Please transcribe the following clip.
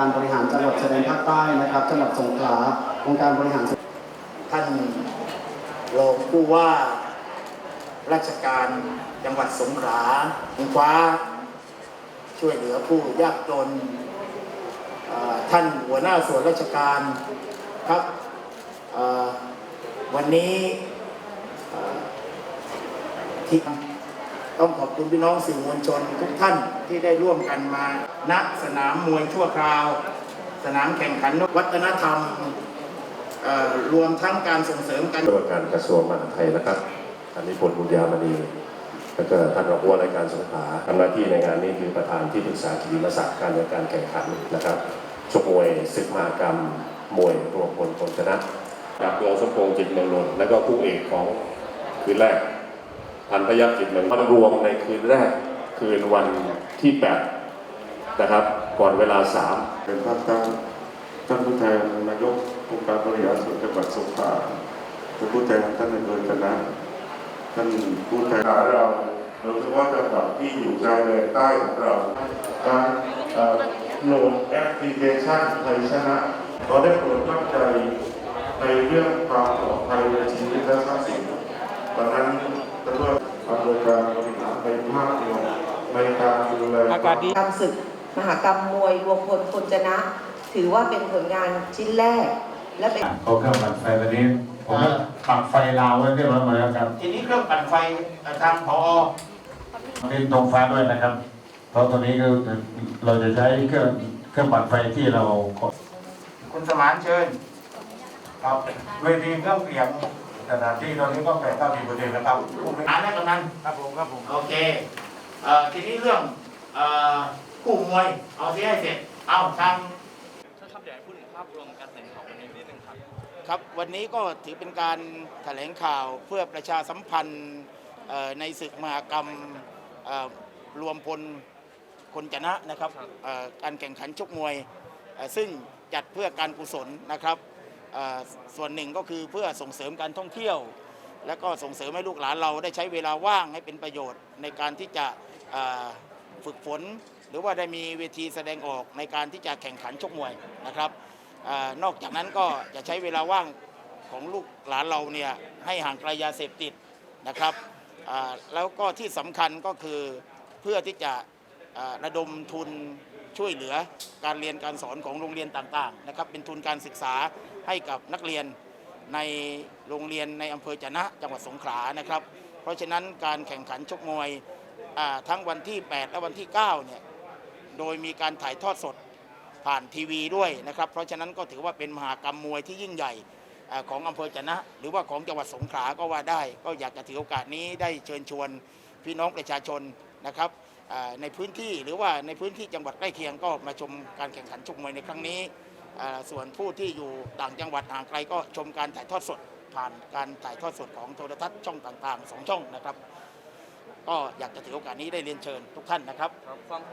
การบริหารจังหวัดชายแดนภาคใต้นะครับ จังหวัดสงขลาองค์การบริหารส่วนท่านรองผู้ว่าราชการจังหวัดสงขลาคว้าช่วยเหลือผู้ยากจนท่านหัวหน้าส่วนราชการครับวันนี้ที่ ต้องขอบคุณพี่น้องสื่อมวลชนทุกท่านที่ได้ร่วมกันมา ณสนามมวยชั่วคราว สนามแข่งขันวัฒนธรรมเอ่อรวมทั้งการส่งเสริมการว่าการกระทรวงมหาดไทยนะครับท่านนิพนธ์บุญญามณีแล้วก็ท่านรองผู้ว่าราชการสงขลาทำหน้าที่ในงานนี้คือประธานที่ปรึกษากิติมศักดิ์การในการแข่งขันนะครับชกมวยศึกมหากรรมมวยรวมพลคนชนะจากรองสมพงษ์จิตเมืองนนท์และก็คู่เอกของคืนแรก พันพยัคฆ์จิตเมืองมันรวมในคืนแรกคืนวันที่ 8 นะครับ ก่อนเวลา 3 เป็นภาคใต้ท่านผู้แทนนายกองค์การบริหารส่วนจังหวัดสงขลาท่านผู้แทนท่านในเมืองคณะท่านผู้แทนเราโดยเฉพาะจังหวัดที่อยู่ชายแดนใต้ของเราการเอ่อโหลดแอปพลิเคชันไทยชนะเราได้โปรดตั้งใจในเรื่องความปลอดภัยในชีวิตและทรัพย์สินดังนั้นท่านผู้อำนวยการบริหาร ในภาพรวมในการดูแลอากาศดีกรรมศึกมหากรรมมวยรวมพลคนชนะ ถือว่าเป็นผลงานชิ้นแรก และเป็นเขาเครื่องปั่นไฟตอนนี้ผมก็ปักไฟลาวไว้เรียบร้อยหมดแล้วครับทีนี้เครื่องปั่นไฟเอ่อทางพอติดตรงฟ้าด้วยนะครับ เพราะตอนนี้ก็เราจะใช้เครื่องเครื่องปั่นไฟที่เราคุณสมานเชิญครับเวทีเครื่องเสียง สถานที่ตอนนี้ก็แปดเก้าสิบเปอร์เซ็นต์แล้วครับผู้บริหารและกำนันครับผมครับผมโอเคเอ่อทีนี้เรื่องเอ่อคู่มวยเอาที่ให้เสร็จเอาทางท่านครับเดี๋ยวให้พูดถึงภาพรวมการแถลงข่าววันนี้นิดนึงครับ ครับวันนี้ก็ถือเป็นการแถลงข่าวเพื่อประชาสัมพันธ์เอ่อในศึกมหากรรมเอ่อรวมพลคนชนะนะครับเอ่อการแข่งขันชกมวยเอ่อซึ่งจัดเพื่อการกุศลนะครับเอ่อ ส่วนหนึ่งก็คือเพื่อส่งเสริมการท่องเที่ยว และก็ส่งเสริมให้ลูกหลานเราได้ใช้เวลาว่างให้เป็นประโยชน์ ในการที่จะฝึกฝน หรือว่าได้มีเวทีแสดงออกในการที่จะแข่งขันชกมวยนะครับอนอกจากนั้นก็จะใช้เวลาว่างของลูกหลานเราเนี่ยให้ห่างไกลยาเสพติดนะครับแล้วก็ที่สำคัญก็คือเพื่อที่จะระดมทุน ช่วยเหลือการเรียนการสอนของโรงเรียนต่างๆนะครับเป็นทุนการศึกษาให้กับนักเรียนในโรงเรียนในอำเภอจะนะจังหวัดสงขลานะครับ เพราะฉะนั้นการแข่งขันชกมวยทั้งวันที่ 8 และวันที่9เนี่ยโดยมีการถ่ายทอดสดผ่านทีวีด้วยนะครับ เพราะฉะนั้นก็ถือว่าเป็นมหากรรมมวยที่ยิ่งใหญ่ของอำเภอจะนะ หรือว่าของจังหวัดสงขลาก็ว่าได้ ก็อยากจะถือโอกาสนี้ได้เชิญชวนพี่น้องประชาชนนะครับ ในพื้นที่หรือว่าในพื้นที่จังหวัดใกล้เคียงก็มาชมการแข่งขันชกมวยในครั้งนี้ ส่วนผู้ที่อยู่ต่างจังหวัดห่างไกลก็ชมการถ่ายทอดสด ผ่านการถ่ายทอดสดของโทรทัศน์ช่องต่างๆสองช่องนะครับ ก็อยากจะถือโอกาสนี้ได้เรียนเชิญทุกท่านนะครับ